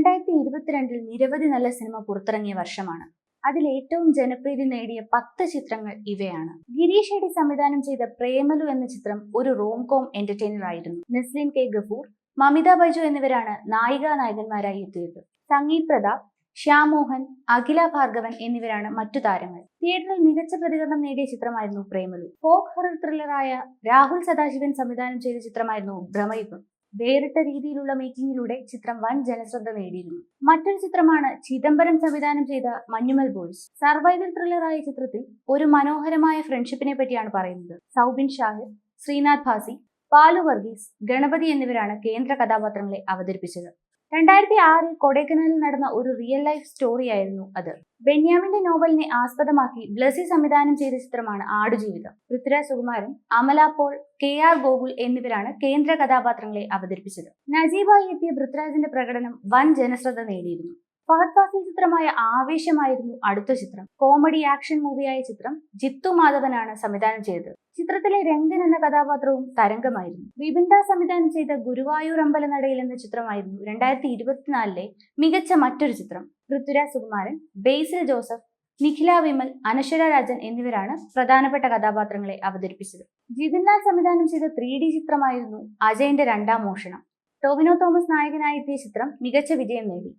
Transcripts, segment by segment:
രണ്ടായിരത്തി ഇരുപത്തിരണ്ടിൽ നിരവധി നല്ല സിനിമ പുറത്തിറങ്ങിയ വർഷമാണ്. അതിൽ ഏറ്റവും ജനപ്രീതി നേടിയ പത്ത് ചിത്രങ്ങൾ ഇവയാണ്. ഗിരീഷ് ഷെഡി സംവിധാനം ചെയ്ത പ്രേമലു എന്ന ചിത്രം ഒരു റോം കോം എന്റർടൈനർ ആയിരുന്നു. നസ്ലിൻ കെ ഗഫൂർ മമിത ബൈജു എന്നിവരാണ് നായികാ നായകന്മാരായി എത്തിയത്. സംഗീത് പ്രതാപ് ശ്യാമോഹൻ അഖില ഭാർഗവൻ എന്നിവരാണ് മറ്റു താരങ്ങൾ. തിയേറ്ററിൽ മികച്ച പ്രതികരണം നേടിയ ചിത്രമായിരുന്നു പ്രേമലു. ഫോക്ക് ഹൊറർ ത്രില്ലറായ രാഹുൽ സദാശിവൻ സംവിധാനം ചെയ്ത ചിത്രമായിരുന്നു ഭ്രമയുഗം. വേറിട്ട രീതിയിലുള്ള മേക്കിങ്ങിലൂടെ ചിത്രം വൻ ജനശ്രദ്ധ നേടിയിരുന്നു. മറ്റൊരു ചിത്രമാണ് ചിദംബരം സംവിധാനം ചെയ്ത മഞ്ഞുമൽ ബോയ്സ്. സർവൈവൽ ത്രില്ലറായ ചിത്രത്തിൽ ഒരു മനോഹരമായ ഫ്രണ്ട്ഷിപ്പിനെ പറ്റിയാണ് പറയുന്നത്. സൗബിൻ ഷാഹിർ ശ്രീനാഥ് ഭാസി പാലു വർഗീസ് ഗണപതി എന്നിവരാണ് കേന്ദ്ര കഥാപാത്രങ്ങളെ അവതരിപ്പിച്ചത്. രണ്ടായിരത്തി ആറിൽ കൊടൈക്കനാലിൽ നടന്ന ഒരു റിയൽ ലൈഫ് സ്റ്റോറിയായിരുന്നു അത്. ബെന്യാമിന്റെ നോവലിനെ ആസ്പദമാക്കി ബ്ലസി സംവിധാനം ചെയ്ത ചിത്രമാണ് ആടുജീവിതം. പൃഥ്വിരാജ് സുകുമാരൻ അമല പോൾ കെ ആർ ഗോകുൽ എന്നിവരാണ് കേന്ദ്ര കഥാപാത്രങ്ങളെ അവതരിപ്പിച്ചത്. നജീബായി എത്തിയ പൃഥ്വിരാജിന്റെ പ്രകടനം വൻ ജനശ്രദ്ധ നേടിയിരുന്നു. ഫഹദ് ഫാസിൽ ചിത്രമായ ആവേശമായിരുന്നു അടുത്ത ചിത്രം. കോമഡി ആക്ഷൻ മൂവിയായ ചിത്രം ജിത്തു മാധവനാണ് സംവിധാനം ചെയ്തത്. ചിത്രത്തിലെ രംഗൻ എന്ന കഥാപാത്രവും തരംഗമായിരുന്നു. വിപിൻദ സംവിധാനം ചെയ്ത ഗുരുവായൂർ അമ്പല നടയിൽ എന്ന ചിത്രമായിരുന്നു രണ്ടായിരത്തി ഇരുപത്തിനാലിലെ മികച്ച മറ്റൊരു ചിത്രം. പൃഥ്വിരാജ് സുകുമാരൻ ബേസിൽ ജോസഫ് നിഖില വിമൽ അനശ്വര രാജൻ എന്നിവരാണ് പ്രധാനപ്പെട്ട കഥാപാത്രങ്ങളെ അവതരിപ്പിച്ചത്. ജിതിൻലാൽ സംവിധാനം ചെയ്ത ത്രീ ഡി ചിത്രമായിരുന്നു അജയന്റെ രണ്ടാം മോഷണം. ടോവിനോ തോമസ് നായകനായി എത്തിയ ചിത്രം മികച്ച വിജയം നേടി.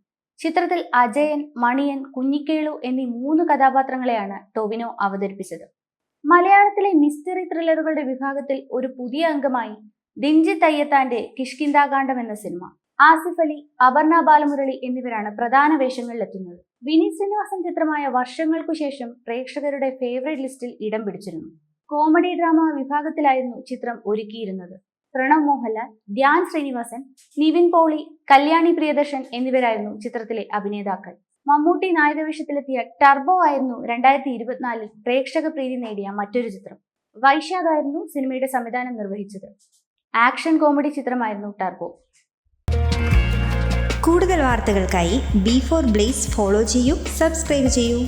ചിത്രത്തിൽ അജയൻ മണിയൻ കുഞ്ഞിക്കേളു എന്നീ മൂന്ന് കഥാപാത്രങ്ങളെയാണ് ടൊവിനോ അവതരിപ്പിച്ചത്. മലയാളത്തിലെ മിസ്റ്ററി ത്രില്ലറുകളുടെ വിഭാഗത്തിൽ ഒരു പുതിയ അംഗമായി ദിഞ്ചി അയ്യത്താന്റെ കിഷ്കിന്താകാന്ഡം എന്ന സിനിമ ആസിഫ് അലി അപർണ ബാലമുരളി എന്നിവരാണ് പ്രധാന വേഷങ്ങളിലെത്തുന്നത്. വിനീത് ശ്രീനിവാസൻ ചിത്രമായ വർഷങ്ങൾക്കു ശേഷം പ്രേക്ഷകരുടെ ഫേവറേറ്റ് ലിസ്റ്റിൽ ഇടം പിടിച്ചിരുന്നു. കോമഡി ഡ്രാമ വിഭാഗത്തിലായിരുന്നു ചിത്രം ഒരുക്കിയിരുന്നത്. പ്രണവ് മോഹൻലാൽ ധ്യാൻ ശ്രീനിവാസൻ നിവിൻ പോളി കല്യാണി പ്രിയദർശൻ എന്നിവരായിരുന്നു ചിത്രത്തിലെ അഭിനേതാക്കൾ. മമ്മൂട്ടി നായകവേഷത്തിലെത്തിയ ടർബോ ആയിരുന്നു രണ്ടായിരത്തി ഇരുപത്തിനാലിൽ പ്രേക്ഷക പ്രീതി നേടിയ മറ്റൊരു ചിത്രം. വൈശാഖ് ആയിരുന്നു സിനിമയുടെ സംവിധാനം നിർവഹിച്ചത്. ആക്ഷൻ കോമഡി ചിത്രമായിരുന്നു ടർബോ. കൂടുതൽ വാർത്തകൾക്കായി ബി ഫോർ ബ്ലേസ് ഫോളോ ചെയ്യൂ സബ്സ്ക്രൈബ് ചെയ്യൂ.